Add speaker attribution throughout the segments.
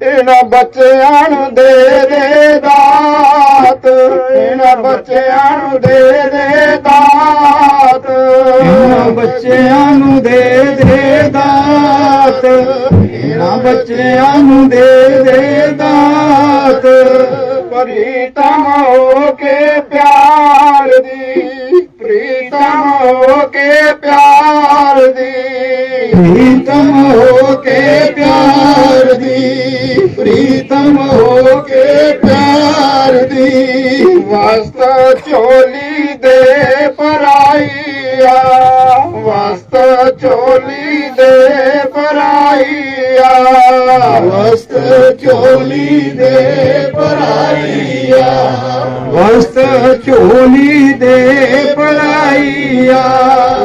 Speaker 1: ਇਹਨਾਂ ਬੱਚਿਆਂ ਨੂੰ ਦੇ ਦੇ ਦਾਤ। ਇਹਨਾਂ ਬੱਚਿਆਂ ਨੂੰ ਦੇ ਦੇ ਦਾਤ।
Speaker 2: ਇਹਨਾਂ ਬੱਚਿਆਂ ਨੂੰ ਦੇ ਦੇ ਦਾਤ। ਇਹਨਾਂ ਬੱਚਿਆਂ ਨੂੰ ਦੇ ਦੇ ਦਾਤ।
Speaker 1: ਪ੍ਰੀਤਮ ਹੋ ਕੇ ਪਿਆਰ ਦੀ ਪ੍ਰੀਤਮ ਹੋ ਕੇ ਪਿਆਰ ਦੀ।
Speaker 2: ਪ੍ਰੀਤਮ ਹੋ ਪ੍ਰੀਤਮ ਹੋ ਕੇ ਪਿਆਰ ਦੀ
Speaker 1: ਵਸਤ ਚੋਲੀ ਦੇ ਪਰਾਈਆ ਵਸਤ ਚੋਲੀ ਦੇ ਪਰਾਈਆ
Speaker 2: ਵਸਤ ਚੋਲੀ ਦੇ ਪਰਾਈਆ ਵਸਤ ਚੋਲੀ ਦੇ ਪਰਾਈਆ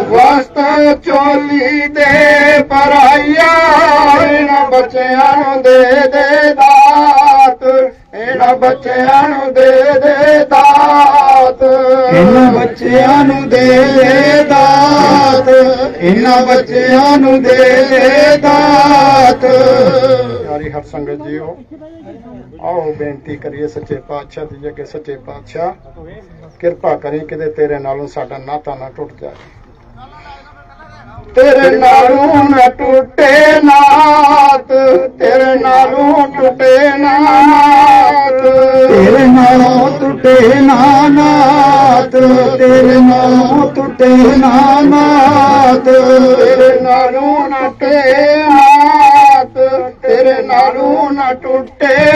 Speaker 1: ਵਸਤ ਚੋਲੀ ਦੇ ਇਹਨਾਂ ਬੱਚਿਆਂ ਨੂੰ ਦੇ ਦੇ ਦਾਤ। ਇਹਨਾਂ ਬੱਚਿਆਂ ਨੂੰ ਦੇ ਦੇ ਦਾਤ।
Speaker 2: ਇਹਨਾਂ ਬੱਚਿਆਂ ਨੂੰ ਦੇ ਦੇ ਦਾਤ। ਇਹਨਾਂ ਬੱਚਿਆਂ ਨੂੰ ਦੇ ਦੇ ਦਾਤ।
Speaker 1: ਪਿਆਰੀ ਹਰ ਸੰਗਤ ਜੀਓ ਆਓ ਬੇਨਤੀ ਕਰੀਏ ਸੱਚੇ ਪਾਤਸ਼ਾਹ ਦੀ ਅੱਗੇ ਸੱਚੇ ਪਾਤਸ਼ਾਹ। ਕਿਰਪਾ ਕਰੀ ਕਿਤੇ ਤੇਰੇ ਨਾਲੋਂ ਸਾਡਾ ਨਾਤਾ ਨਾ ਟੁੱਟ ਜਾਏ। ਤੇਰੇ ਨਾਲੋਂ ਨਾ ਟੁੱਟੇ ਨਾਤ ਤੇਰੇ ਨਾਲੋਂ ਟੁੱਟੇ ਨਾਤ।
Speaker 2: ਤੇਰੇ ਨਾਲੋਂ ਟੁੱਟੇ ਨਾਨਾਤ ਤੇਰੇ ਨਾਲੋਂ ਟੁੱਟੇ ਨਾਨਾਤ
Speaker 1: ਤੇਰੇ ਨਾਲੋਂ ਨਾ ਟੁੱਟੇ ਨਾਤ ਤੇਰੇ ਨਾਲੋਂ ਨਾ ਟੁੱਟੇ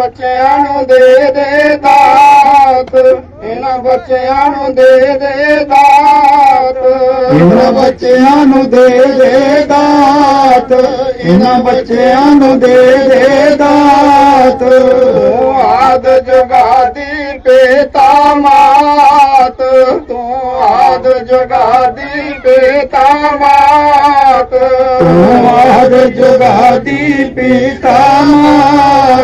Speaker 1: ਬੱਚਿਆਂ ਨੂੰ ਦੇ ਦੇ ਦਾਤ। ਇਹਨਾਂ ਬੱਚਿਆਂ ਨੂੰ ਦੇ ਦੇ ਦਾਤ।
Speaker 2: ਇਹਨਾਂ ਬੱਚਿਆਂ ਨੂੰ ਦੇ ਦੇ ਦਾਤ। ਇਹਨਾਂ ਬੱਚਿਆਂ ਨੂੰ ਦੇ ਦੇ ਦਾਤ।
Speaker 1: ਆਦ ਜਗਾਦੀ ਪੇਤਾ ਮਾਤ। ਤੂੰ ਆਦ ਜਗਾਦੀ ਪੇਤਾ ਮਾਤ।
Speaker 2: ਤੂੰ ਆਦ ਜੁਗਾਦੀ ਪਿਤਾ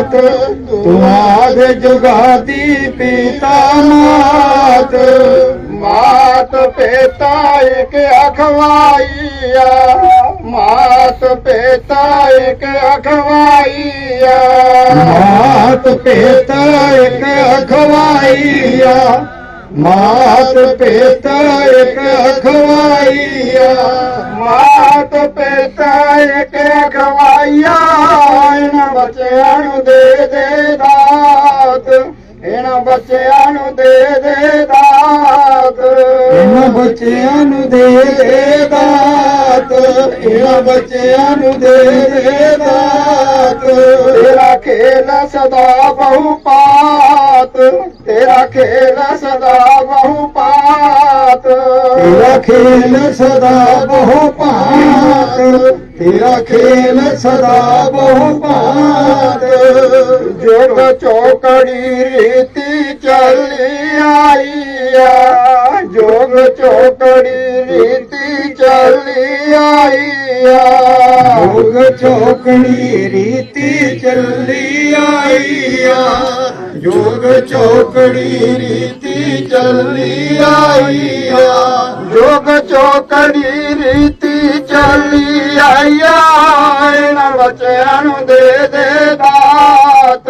Speaker 2: मात तुमाद जुगादी पिता मात। मात
Speaker 1: पिता एक अखवाइया। मात पिता एक अखवाइया। मात
Speaker 2: पिता एक अखवाइया। मात पिता एक अखवाइया। मात
Speaker 1: पिता एक अखवा ਅਖਵਾਈਆ ਇਹਨਾਂ ਬੱਚਿਆਂ ਨੂੰ ਦੇ ਦੇ ਦਾਤ। ਇਹਨਾਂ ਬੱਚਿਆਂ ਨੂੰ ਦੇ ਦੇ ਦਾਤ।
Speaker 2: ਇਹਨਾਂ ਬੱਚਿਆਂ ਨੂੰ ਦੇ ਦੇ ਦਾਤ। ਇਹਨਾਂ ਬੱਚਿਆਂ ਨੂੰ ਦੇ ਦੇ ਦਾਤ।
Speaker 1: ਤੇਰਾ ਖੇਲ ਸਦਾ ਬਹੁ ਪਾਤ। ਤੇਰਾ ਖੇਲ ਸਦਾ ਬਹੁ ਪਾਤ।
Speaker 2: ਤੇਰਾ ਖੇਲ ਸਦਾ ਬਹੁ ਭਾਂਤ ਤੇਰਾ ਖੇਲ ਸਦਾ ਬਹੁ ਭਾਂਤ
Speaker 1: ਜੋਗ ਚੌਕੜੀ ਰੀਤੀ ਚੱਲੀ ਆਈਆ ਜੋਗ ਚੌਕੜੀ ਰੀਤੀ ਚੱਲੀ ਆਈਆ
Speaker 2: ਭੋਗ ਚੌਕੜੀ ਰੀਤੀ ਚੱਲੀ ਆਈਆ ਜੋਗ ਚੌਕੜੀ ਰੀਤੀ ਚੱਲੀ ਆਈਆ
Speaker 1: ਜੋਗ ਚੌਕੜੀ ਰੀਤੀ ਚੱਲੀ ਆਈਆ ਇਹਨਾਂ ਬੱਚਿਆਂ ਨੂੰ ਦੇ ਦੇ ਦਾਤ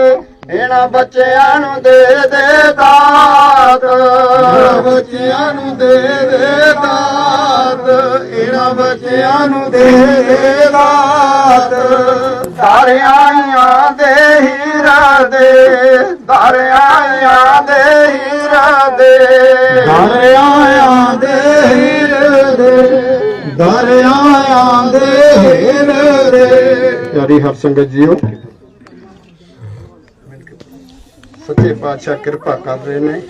Speaker 1: ਇਹਨਾਂ ਬੱਚਿਆਂ ਨੂੰ ਦੇ ਦੇ ਦਾਤ।
Speaker 2: ਬੱਚਿਆਂ ਨੂੰ ਦੇ ਦੇ ਦਾਤ ਇਹਨਾਂ ਬੱਚਿਆਂ ਨੂੰ ਦੇ ਦੇ ਦਾਤ।
Speaker 1: ਦਰਿਆਆਂ ਦੇ ਹੀਰਾ ਦੇ ਦਰਿਆਆਂ ਦੇ ਹੀਰਾ ਦੇ।
Speaker 2: ਦਰਿਆਆਂ ਦੇ ਹੀਰ ਦੇ। ਦਰਿਆਆਂ ਦੇ ਹੀਰ ਦੇ
Speaker 1: ਪਿਆਰੀ ਹਰ ਸੰਗਤ ਜੀਓ। ਸੱਚੇ ਪਾਤਸ਼ਾਹ ਕਿਰਪਾ ਕਰ ਰਹੇ ਨੇ।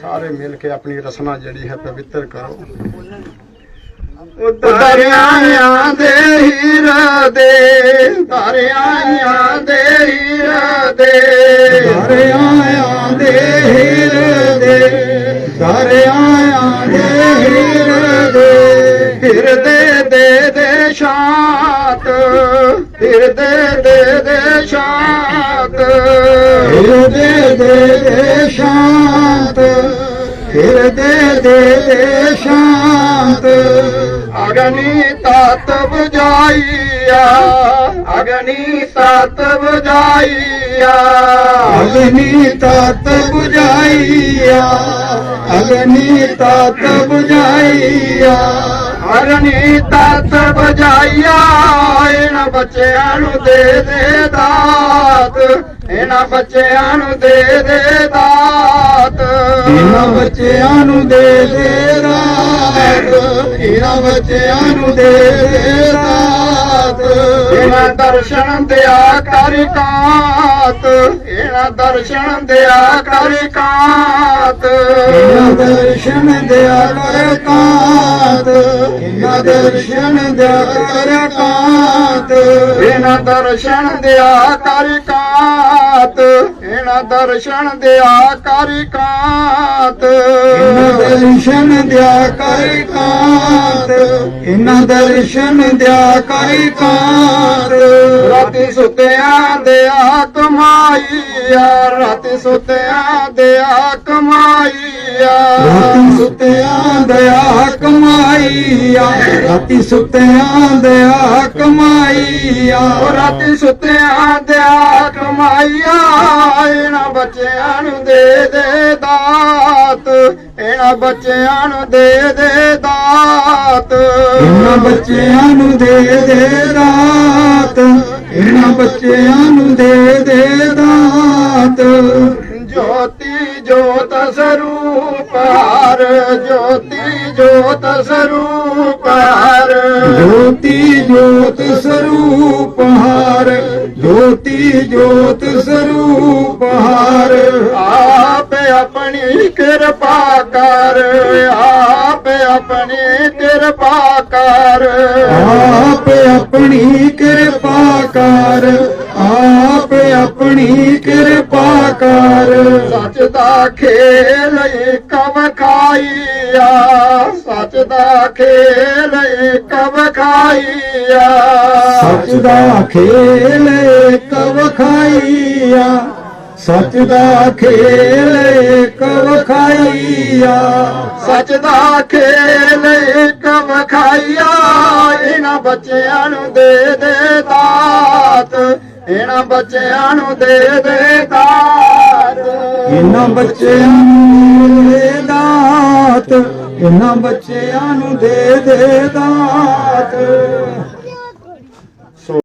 Speaker 1: ਸਾਰੇ ਮਿਲ ਕੇ ਆਪਣੀ ਰਸਨਾ ਜਿਹੜੀ ਹੈ ਪਵਿੱਤਰ ਕਰੋ। ਉਹ ਦਰਿਆਆਂ ਦੇ ਹੀਰਾ ਦੇ ਦਰਿਆਆਂ ਦੇ ਹੀਰਾ ਦੇ।
Speaker 2: ਦਰਿਆਆਂ ਦੇ ਹੀਰ ਦੇ ਦਰਿਆਆਂ ਦੇ ਹੀਰ
Speaker 1: ਹਿਰਦੇ ਦੇ ਦੇ ਸ਼ਾਂਤ ਹਿਰਦੇ ਦੇ ਦੇ ਸ਼ਾਂਤ।
Speaker 2: ਫਿਰ ਦੇ ਦੇ ਸ਼ਾਂਤ ਫਿਰ ਦੇ ਦੇ ਸ਼ਾਂਤ।
Speaker 1: ਅਗਨੀ ਤਤ ਬੁਝਾਈਆ ਅਗਨੀ ਤਤ ਬੁਝਾਈਆ
Speaker 2: ਅਗਨੀ ਤਤ 부ਝਾਈਆ ਅਗਨੀ ਤਤ 부ਝਾਈਆ
Speaker 1: ਅਗਨੀ ਤਤ ਬੁਝਾਈਆ। ਇਹਨਾਂ ਬੱਚਿਆਂ ਨੂੰ ਦੇ ਦੇ ਦਾਤ। ਇਹਨਾਂ ਬੱਚਿਆਂ ਨੂੰ ਦੇ ਦੇ ਦਾਤ।
Speaker 2: ਇਹਨਾਂ ਬੱਚਿਆਂ ਨੂੰ ਦੇ ਦੇ ਰਾਤ ਇਹਨਾਂ ਬੱਚਿਆਂ ਨੂੰ ਦੇ ਦੇ ਰਾਤ
Speaker 1: ਇਹਨਾਂ ਦਰਸ਼ਨ ਦਿਆ ਕਰ ਕਾਤ ਇਹਨਾਂ ਦਰਸ਼ਨ ਦਿਆ ਕਰ ਕਾਤ।
Speaker 2: ਇਹਨਾਂ ਦਰਸ਼ਨ ਦਿਆ ਕਰ ਕਾਤ ਇਹਨਾਂ ਦਰਸ਼ਨ ਦਿਆ ਕਰ ਕਾਤ।
Speaker 1: ਇਹਨਾਂ ਦਰਸ਼ਨ ਦਿਆ ਕਰ ਕਾਤ ਦਰਸ਼ਨ ਦਿਆ ਕਰ ਕਾਤ
Speaker 2: ਦਰਸ਼ਨ ਦਿਆ ਕਰ ਕਾਤ ਇਹਨਾਂ ਦਰਸ਼ਨ ਦਿਆ ਕਰ ਕਾਤ
Speaker 1: ਰਾਤੀ ਸੁੱਤਿਆਂ ਦਿਆ ਕਮਾਈਆ ਰਾਤੀ ਸੁੱਤਿਆਂ ਦਿਆ ਕਮਾਈਆ
Speaker 2: ਰਾਤੀ ਸੁੱਤਿਆਂ ਦਿਆ ਕਮਾਈਆ ਰਾਤੀ ਸੁੱਤਿਆਂ ਦਿਆ ਕਮਾਈਆ
Speaker 1: ਰਾਤੀ ਸੁੱਤਿਆਂ ਦਿਆ ਕਮਾਈਆ ਇਹਨਾਂ ਬੱਚਿਆਂ ਨੂੰ ਦੇ ਦੇ ਦਾਤ। ਇਹਨਾਂ ਬੱਚਿਆਂ ਨੂੰ ਦੇ ਦੇ ਦਾਤ।
Speaker 2: ਇਹਨਾਂ ਬੱਚਿਆਂ ਨੂੰ ਦੇ ਦੇ ਦਾਤ। ਇਹਨਾਂ ਬੱਚਿਆਂ ਨੂੰ ਦੇ ਦੇ ਦਾਤ।
Speaker 1: ਜੋਤੀ ਜੋਤ ਸਰੂਪ ਹਰ ਜੋਤੀ ਜੋਤ ਸਰੂਪ ਹਰ
Speaker 2: ਜੋਤੀ ਜੋਤ ਸਰੂਪ ਜੋਤ ਸਰੂਪ ਹਾਰ।
Speaker 1: ਆਪ ਆਪਣੀ ਕਿਰਪਾ ਕਰ। ਆਪ ਆਪਣੀ ਕਿਰਪਾ ਕਰ।
Speaker 2: ਆਪ ਆਪਣੀ ਕਿਰਪਾ ਕਰ। ਆਪ ਆਪਣੀ ਕਿਰਪਾ ਕਰ।
Speaker 1: ਸੱਚ ਦਾ ਖੇਲ ਇੱਕ ਵਖਾਈਆ ਸੱਚ ਦਾ ਖੇਲ ਇੱਕ ਵਖਾਈਆ
Speaker 2: ਸੱਚ ਦਾ ਖੇਲ ਇੱਕ ਵਖਾਈਆ ਸੱਚ ਦਾ ਖੇਲ ਇੱਕ ਵਖਾਈਆ
Speaker 1: ਸੱਚ ਦਾ ਖੇਲ ਇੱਕ ਵਖਾਈਆ ਇਹਨਾਂ ਬੱਚਿਆਂ ਨੂੰ ਦੇ ਦੇ ਦਾਤ। ਇਹਨਾਂ ਬੱਚਿਆਂ ਨੂੰ ਦੇ ਦੇ ਦਾਤ।
Speaker 2: ਇਹਨਾਂ ਬੱਚਿਆਂ ਨੂੰ ਦੇ ਦਾਤ ਇਹਨਾਂ ਬੱਚਿਆਂ ਨੂੰ ਦੇ ਦੇ ਦਾਤ।